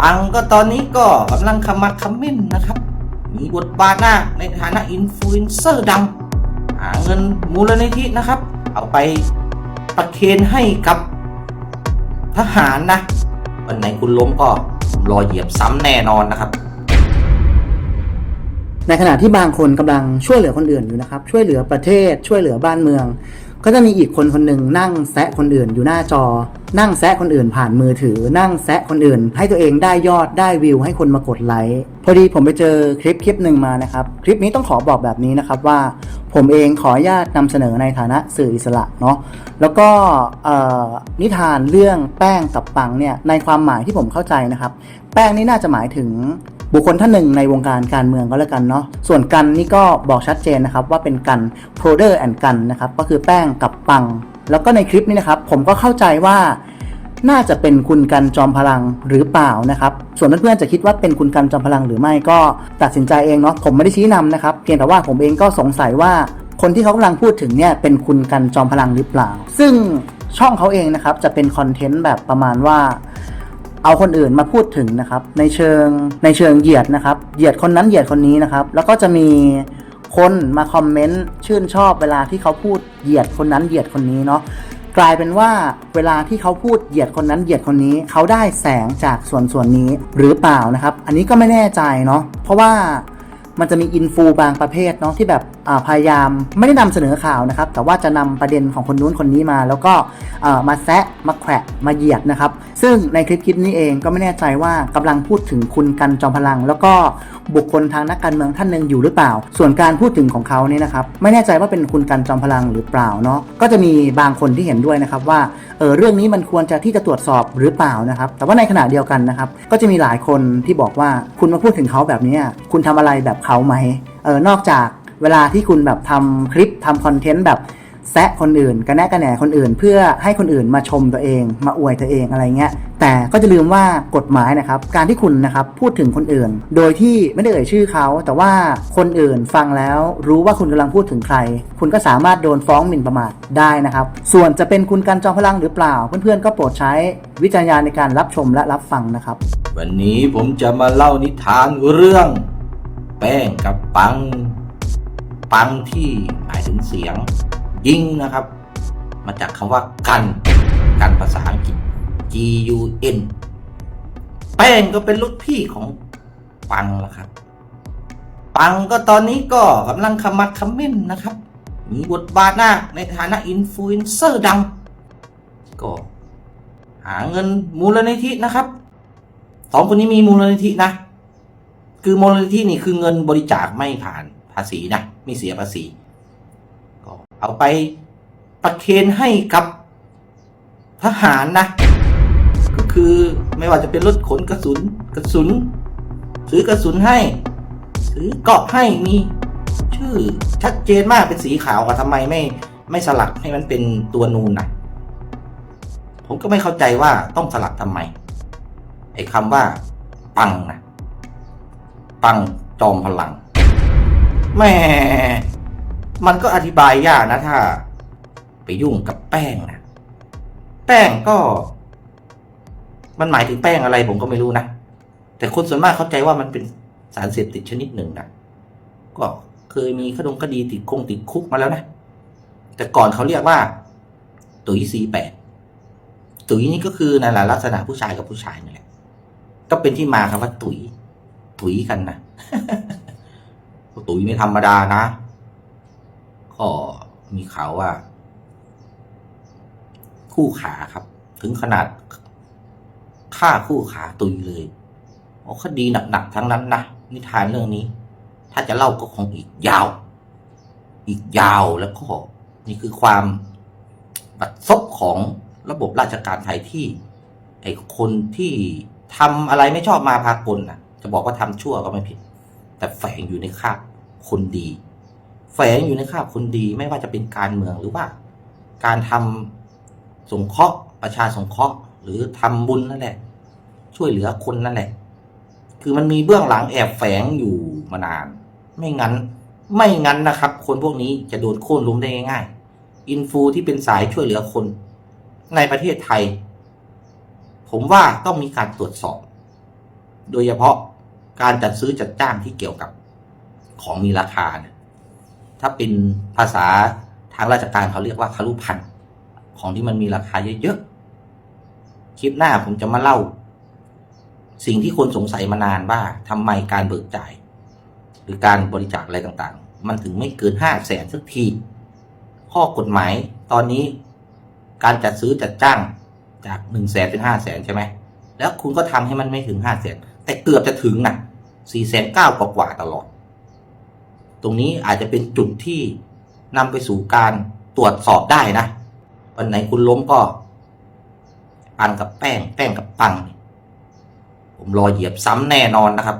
ปังก็ตอนนี้ก็กำลังขมักขมิ้นนะครับ มีบทบาทหน้าในฐานะอินฟลูเอนเซอร์ดังหาเงินมูลนิธินะครับ เอาไปประเคนให้กับทหารนะ วันไหนคุณล้มก็รอเหยียบซ้ำแน่นอนนะครับ ในขณะที่บางคนกำลังช่วยเหลือคนอื่นอยู่นะครับ ช่วยเหลือประเทศช่วยเหลือบ้านเมือง ก็จะมีอีกคนคนหนึ่งนั่งแซะคนอื่นอยู่หน้าจอ นั่งแซะคนอื่นผ่านมือถือ นั่งแซะคนอื่น ให้ตัวเองได้ยอดได้วิว ให้คนมากดไลค์พอดีผมไปเจอคลิปคลิปหนึ่งมานะครับ คลิปนี้ต้องขอบอกแบบนี้นะครับว่า ผมเองขออนุญาตนำเสนอในฐานะสื่ออิสระเนาะแล้วก็นิทานเรื่องแป้งกับปังเนี่ยในความหมายที่ผมเข้าใจนะครับ แป้งนี่น่าจะหมายถึง บุคคลท่านหนึ่งในวงการการเมืองก็แล้วกันเนาะส่วนกันนี่ก็บอกชัดเจนนะครับว่าเป็นกัน p r o d e r and กันนะครับก็คือแป้งกับปัง แล้วก็ในคลิปนี้นะครับผมก็เข้าใจว่าน่าจะเป็นคุณกันจอมพลังหรือเปล่านะครับ ส่วนเพื่อนๆจะคิดว่าเป็นคุณกันจอมพลังหรือไม่ก็ตัดสินใจเองเนาะผมไม่ได้ชี้นำนะครับเพียงแต่ว่าผมเองก็สงสัยว่าคนที่เขากำลังพูดถึงเนี่ยเป็นคุณกันจอมพลังหรือเปล่า ซึ่งช่องเขาเองนะครับจะเป็นคอนเทนต์แบบประมาณว่า เอาคนอื่นมาพูดถึงนะครับในเชิงในเชิงเหยียดนะครับเหยียดคนนั้นเหยียดคนนี้นะครับ แล้วก็จะมีคนมาคอมเมนต์ชื่นชอบเวลาที่เขาพูดเหยียดคนนั้นเหยียดคนนี้เนาะกลายเป็นว่าเวลาที่เขาพูดเหยียดคนนั้นเหยียดคนนี้ เขาได้แสงจากส่วนส่วนนี้หรือเปล่านะครับ อันนี้ก็ไม่แน่ใจเนาะเพราะว่ามันจะมีอินฟูบางประเภทเนาะที่แบบพยายามไม่ได้นำเสนอข่าวนะครับ แต่ว่าจะนำประเด็นของคนนู้นคนนี้มา แล้วก็มาแซะมาแขวะมาเหยียดนะครับ ซึ่งในคลิปคลิปนี้เองก็ไม่แน่ใจว่ากำลังพูดถึงคุณกันจอมพลัง แล้วก็บุคคลทางนักการเมืองท่านหนึ่งอยู่หรือเปล่า ส่วนการพูดถึงของเขาเนี่ยนะครับ ไม่แน่ใจว่าเป็นคุณกันจอมพลังหรือเปล่าเนาะก็จะมีบางคนที่เห็นด้วยนะครับว่าเออเรื่องนี้มันควรจะที่จะตรวจสอบหรือเปล่านะครับ แต่ว่าในขณะเดียวกันนะครับ ก็จะมีหลายคนที่บอกว่าคุณมาพูดถึงเขาแบบนี้คุณทำอะไรแบบเขาไหมเออนอกจาก เวลาที่คุณแบบทำคลิปทำคอนเทนต์แบบแซะคนอื่นกระแนะกระแหนคนอื่น เพื่อให้คนอื่นมาชมตัวเอง มาอวยตัวเองอะไรเงี้ยแต่ก็จะลืมว่ากฎหมายนะครับ การที่คุณนะครับพูดถึงคนอื่น โดยที่ไม่ได้เอ่ยชื่อเขา แต่ว่าคนอื่นฟังแล้วรู้ว่าคุณกำลังพูดถึงใคร คุณก็สามารถโดนฟ้องหมิ่นประมาทได้นะครับ ส่วนจะเป็นคุณกันจอมพลังหรือเปล่า เพื่อนๆก็โปรดใช้วิจารณญาณในการรับชมและรับฟังนะครับ วันนี้ผมจะมาเล่านิทานเรื่อง แป้งกับปัง ปังที่หมายถึงเสียงยิงนะครับ มาจากคำว่ากันกันภาษาอังกฤษ G U N แป้งก็เป็นลูกพี่ของปังละครับ ปังก็ตอนนี้ก็กำลังขมักขม้นนะครับ มีบทบาทหน้าในฐานะอินฟลูเอนเซอร์ดัง ก็หาเงินมูลนิธินะครับสองคนนี้มีมูลนิธินะ คือมูลนิธินี่คือเงินบริจาคไม่ผ่านภาษีนะ ไม่เสียภาษีก็เอาไปประเคนให้กับทหารนะ ก็คือไม่ว่าจะเป็นรถขนกระสุนกระสุน ซื้อกระสุนให้ ซื้อเกาะให้มีชื่อชัดเจนมากเป็นสีขาวอะทำไมไม่ไม่สลักให้มันเป็นตัวนูนนะผมก็ไม่เข้าใจว่าต้องสลักทำไมไอ้คำว่า ปังนะปังจอมพลัง แหม่มันก็อธิบายยากนะถ้า ไปยุ่งกับแป้งนะแป้งก็ มันหมายถึงแป้งอะไรผมก็ไม่รู้นะ แต่คนส่วนมากเข้าใจว่ามันเป็นสารเสพติดชนิดหนึ่งนะก็เคยมีคดงคดีติดคงติดคุกมาแล้วนะ แต่ก่อนเขาเรียกว่า ตุ๋ยซีแปดตุ๋ยนี่ก็คือนั่นแหละลักษณะผู้ชายกับผู้ชายนี่แหละก็เป็นที่มาคำว่า ตุ๋ย ตุ๋ยกันนะ ตุ๋ยไม่ธรรมดานะก็มีข่าวว่า คู่ขาครับ ถึงขนาดฆ่าคู่ขาตุยเลยโอ้คดีหนักๆทั้งนั้นนะนิทานเรื่องนี้ ถ้าจะเล่าก็คงอีกยาว อีกยาวแล้วก็นี่คือความบัดซบของระบบราชการไทยที่ ไอ้คนที่ทำอะไรไม่ชอบมาพากลนะจะบอกว่าทำชั่วก็ไม่ผิด แต่แฝงอยู่ในคาบ คนดี แฝงอยู่ในคราบคนดีไม่ว่าจะเป็นการเมืองหรือว่า การทำสงเคราะห์ประชาสงเคราะห์ หรือทำบุญนั่นแหละ ช่วยเหลือคนนั่นแหละ คือมันมีเบื้องหลังแอบแฝงอยู่มานาน ไม่งั้น ไม่งั้นนะครับ คนพวกนี้จะโดนโค่นล้มได้ง่ายๆอินฟูที่เป็นสายช่วยเหลือคน ในประเทศไทย ผมว่าต้องมีการตรวจสอบ โดยเฉพาะการจัดซื้อจัดจ้างที่เกี่ยวกับ ของมีราคาเนี่ยถ้าเป็นภาษาทางราชการเขาเรียกว่าคารุพันธ์ของที่มันมีราคาเยอะๆคลิปหน้าผมจะมาเล่า สิ่งที่คนสงสัยมานานว่าทำไมการเบิกจ่าย หรือการบริจาคอะไรต่างๆ มันถึงไม่เกินห้าแสนสักที ข้อกฎหมายตอนนี้ การจัดซื้อจัดจ้างจากหนึ่งแสนเป็นห้าแสนใช่ไหมแล้วคุณก็ทำให้มันไม่ถึงห้าแสนแต่เกือบจะถึงน่ะสี่แสนเก้ากว่าตลอด ตรงนี้อาจจะเป็นจุดที่นำไปสู่การตรวจสอบได้นะวันไหนคุณล้มก็ ปันกับแป้ง แป้งกับปัง ผมรอเหยียบซ้ำแน่นอนนะครับ